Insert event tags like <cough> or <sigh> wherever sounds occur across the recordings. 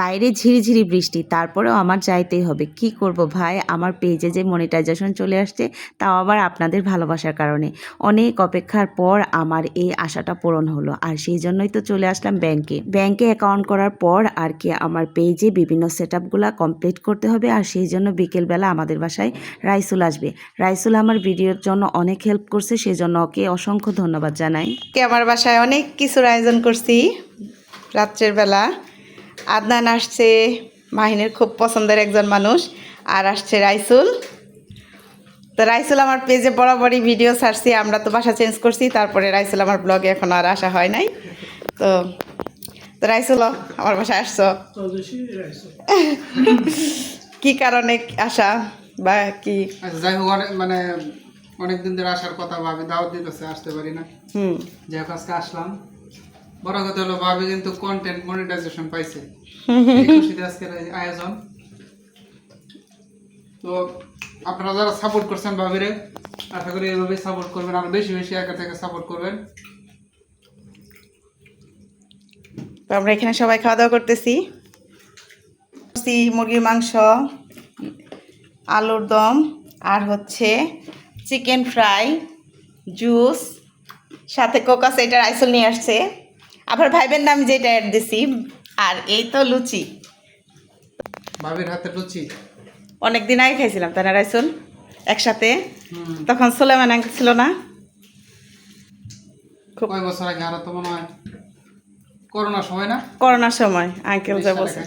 বাইরে ঝিরিঝিরি বৃষ্টি, তারপরেও আমার যাইতেই হবে। কি করব ভাই? আমার পেজে যে মনিটাইজেশন চলে আসছে, তাও আবার আপনাদের ভালোবাসার কারণে। অনেক অপেক্ষার পর আমার এই আশাটা পূরণ হলো, আর সেই জন্যই তো চলে আসলাম ব্যাংকে ব্যাংকে অ্যাকাউন্ট করার পর আর কি আমার পেজে বিভিন্ন সেট আপগুলো কমপ্লিট করতে হবে, আর সেই জন্য বিকেলবেলা আমাদের বাসায় রাইসুল আসবে। রাইসুল আমার ভিডিওর জন্য অনেক হেল্প করছে সেজন্য ওকে অসংখ্য ধন্যবাদ জানাই। কে আমার বাসায় অনেক কিছুর আয়োজন করছি, রাত্রের বেলা। আদনান আসছে মাহিনের খুব পছন্দের একজন মানুষ আর আসছে রাইসুল। তো রাইসুল আমার পেজে বরাবরই ভিডিও ছাড়ছি আমরা তো বাসা চেঞ্জ করছি তারপরে রাইসুল আমার ব্লগে এখন আর আসা হয় নাই। তো তো রাইসুল আমার বাসায় আসছো? কি কারণে আসা বা কি? আচ্ছা যাই হোক অনেক মানে অনেকদিন ধরে আসার কথা ভাবি দাওয়াত দিতেছে আসতে পারি না। হুম। যাই হোক আজকে আসলাম। বড় কথা হলো ভাবি কিন্তু কন্টেন্ট মনিটাইজেশন পাইছে। <laughs> খুশিতে আজকের আয়োজন। তো আপনারা যারা সাপোর্ট করছেন ভাবিরে আশা করি এইভাবে সাপোর্ট করবেন আর বেশি বেশি একা থেকে সাপোর্ট করবেন। তো আমরা এখানে সবাই খাওয়া দাওয়া করতেছি। মুরগির মাংস আলুর দম আর হচ্ছে চিকেন ফ্রাই জুস সাথে কোকাস এটা রাইসল নিয়ে আসছে। আবার ভাইবেন না আমি যেটা অ্যাড দিছি আর এই তো লুচি। ভাবির হাতে লুচি। অনেক দিন আগে খাইছিলাম তাই না রাইসল? একসাথে? তখন সোলেমান আঙ্কেল ছিল না? খুব কয় বছর আগে আরও তো মনে হয়? করোনার সময় না? করোনার সময় আঙ্কেল যে বলছে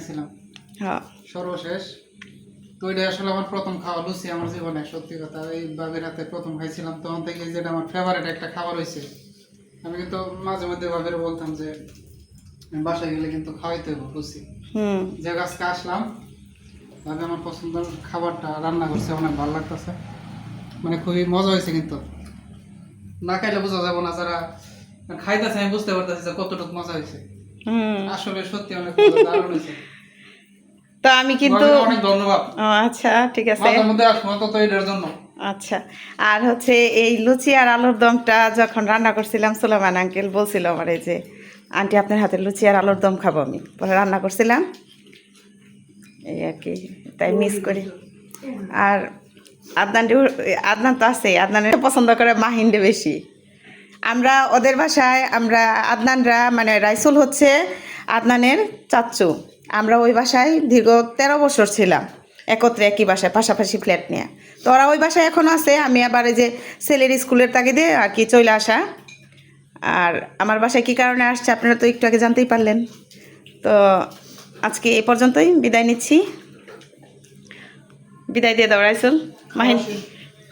হ্যাঁ। সর্বশেষ। তো এটা আসলে আমার প্রথম খাওয়া লুচি আমার জীবনে সত্যি কথা। এই বাবির হাতে প্রথম খাইছিলাম তখন থেকে যেটা আমার ফেভারিট একটা খাবার হয়েছে আমি কিন্তু মাঝে মধ্যে বাবির বলতাম যে বাসায় গেলে কিন্তু খাওয়াইতে হইব লুচি হুম। যে গাছকে আসলাম ভাবে আমার পছন্দের খাবারটা রান্না করছে অনেক ভালো লাগতেছে। মানে খুবই মজা হয়েছে কিন্তু। না খাইলে বোঝা যাব না যারা খাইতেছে আমি বুঝতে পারতেছি যে কতটুকু মজা হয়েছে। হুম। আসলে সত্যি অনেক দারুণ হয়েছে। তো আমি কিন্তু অনেক ধন্যবাদ। আচ্ছা ঠিক আছে। মধ্যে আসব তো এটার জন্য। আচ্ছা আর হচ্ছে এই লুচি আর আলুর দমটা যখন রান্না করছিলাম সুলেমান আঙ্কেল বলছিল আমার যে, আন্টি, আপনার হাতে লুচি আর আলুর দম খাব আমি। পরে রান্না করছিলাম। এই আর কি, তাই মিস করি। আর আদনান আদনান তো আছে আদনানের পছন্দ করে মাহিন্ডে বেশি। আমরা ওদের বাসায়, আমরা আদনানরা মানে রাইসুল হচ্ছে আদনানের চাচ্চু আমরা ওই বাসায় দীর্ঘ তেরো বছর ছিলাম, একত্রে একই বাসায়, পাশাপাশি ফ্ল্যাট নিয়ে। তো ওরা ওই বাসায় এখন আছে। আমি আবার এই যে ছেলের স্কুলের তাগিদে আর কি চলে আসা। আর আমার বাসায় কী কারণে আসছে আপনারা তো একটু আগে জানতেই পারলেন। তো আজকে এ পর্যন্তই, বিদায় নিচ্ছি। বিদায় দিয়ে দাও মাহিন।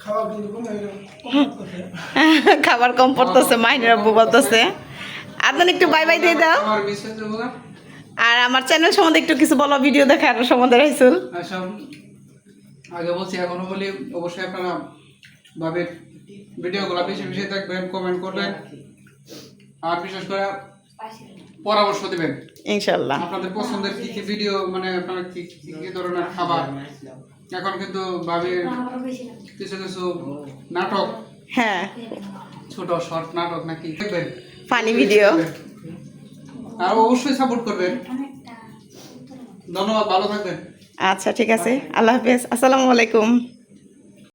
<laughs> খাবার কম পড়তেছে, মাহিনের আব্বু বলতেছে। আপনার একটু বাই বাই দিয়ে দাও। আর আমার চ্যানেল সম্বন্ধে একটু কিছু বলো ভিডিও দেখার সম্বন্ধে, রাইসুল। আগে বলছি এখনও বলি অবশ্যই আপনারা ভাবের ভিডিওগুলো বেশি বেশি দেখবেন কমেন্ট করবেন। আর বিশেষ করে পরামর্শ দিবেন। ইনশাল্লাহ। আপনাদের পছন্দের কি কি ভিডিও মানে আপনারা কি কি কি ধরনের খাবার? এখন কিন্তু ভাবে কিছু কিছু নাটক। হ্যাঁ। ছোট শর্ট নাটক নাকি? দেখবেন। ফানি ভিডিও আর অবশ্যই সাপোর্ট করবেন। ধন্যবাদ ভালো থাকবেন। আচ্ছা ঠিক আছে। আল্লাহ হাফেজ। আসসালামু আলাইকুম।